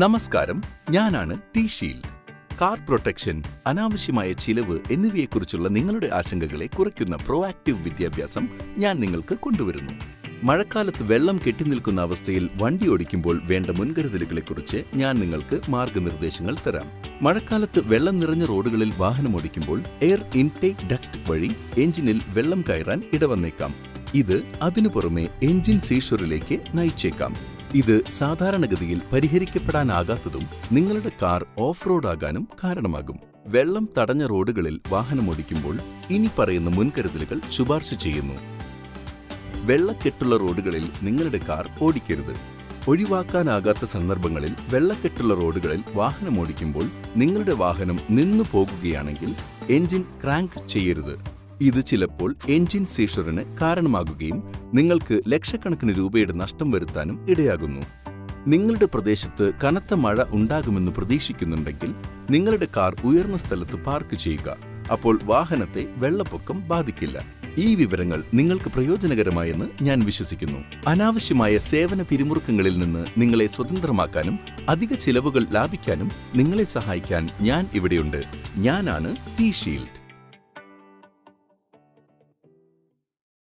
നമസ്കാരം ഞാനാണ് T shield car protection അനാവശ്യമായ ചിലവ് എന്നിവയെക്കുറിച്ചുള്ള നിങ്ങളുടെ ആശങ്കകളെ കുറയ്ക്കുന്ന പ്രോആക്റ്റീവ് വിദ്യാഭ്യാസം ഞാൻ നിങ്ങൾക്ക് കൊണ്ടുവരുന്നു. മഴക്കാലത്ത് വെള്ളം കെട്ടിനിൽക്കുന്ന അവസ്ഥയിൽ വണ്ടി ഓടിക്കുമ്പോൾ വേണ്ട മുൻകരുതലുകളെക്കുറിച്ച് ഞാൻ നിങ്ങൾക്ക് മാർഗനിർദ്ദേശങ്ങൾ തരാം. മഴക്കാലത്ത് വെള്ളം നിറഞ്ഞ റോഡുകളിൽ വാഹനം ഓടിക്കുമ്പോൾ എയർ ഇൻടേക്ക് ഡക്ട് വഴി എഞ്ചിനിൽ വെള്ളം കയറാൻ ഇടവന്നേക്കാം. ഇത് അതിനു പുറമെ എഞ്ചിൻ സീഷറിലേക്ക് നയിച്ചേക്കാം. ഇത് സാധാരണഗതിയിൽ പരിഹരിക്കപ്പെടാനാകാത്തതും നിങ്ങളുടെ കാർ ഓഫ് റോഡാകാനും കാരണമാകും. വെള്ളം തടഞ്ഞ റോഡുകളിൽ വാഹനമോടിക്കുമ്പോൾ ഇനി പറയുന്ന മുൻകരുതലുകൾ ശുപാർശ ചെയ്യുന്നു. വെള്ളക്കെട്ടുള്ള റോഡുകളിൽ നിങ്ങളുടെ കാർ ഓടിക്കരുത്. ഒഴിവാക്കാനാകാത്ത സന്ദർഭങ്ങളിൽ വെള്ളക്കെട്ടുള്ള റോഡുകളിൽ വാഹനമോടിക്കുമ്പോൾ നിങ്ങളുടെ വാഹനം നിന്നു പോകുകയാണെങ്കിൽ എഞ്ചിൻ ക്രാങ്ക് ചെയ്യരുത്. ഇത് ചിലപ്പോൾ എഞ്ചിൻ സീഷറിന് കാരണമാകുകയും നിങ്ങൾക്ക് ലക്ഷക്കണക്കിന് രൂപയുടെ നഷ്ടം വരുത്താനും ഇടയാകുന്നു. നിങ്ങളുടെ പ്രദേശത്ത് കനത്ത മഴ ഉണ്ടാകുമെന്ന് പ്രതീക്ഷിക്കുന്നുണ്ടെങ്കിൽ നിങ്ങളുടെ കാർ ഉയർന്ന സ്ഥലത്ത് പാർക്ക് ചെയ്യുക. അപ്പോൾ വാഹനത്തെ വെള്ളപ്പൊക്കം ബാധിക്കില്ല. ഈ വിവരങ്ങൾ നിങ്ങൾക്ക് പ്രയോജനകരമായെന്ന് ഞാൻ വിശ്വസിക്കുന്നു. അനാവശ്യമായ സേവന പിരിമുറുക്കങ്ങളിൽ നിന്ന് നിങ്ങളെ സ്വതന്ത്രമാക്കാനും അധിക ചിലവുകൾ ലാഭിക്കാനും നിങ്ങളെ സഹായിക്കാൻ ഞാൻ ഇവിടെയുണ്ട്. ഞാനാണ് ടി ഷീൽഡ്.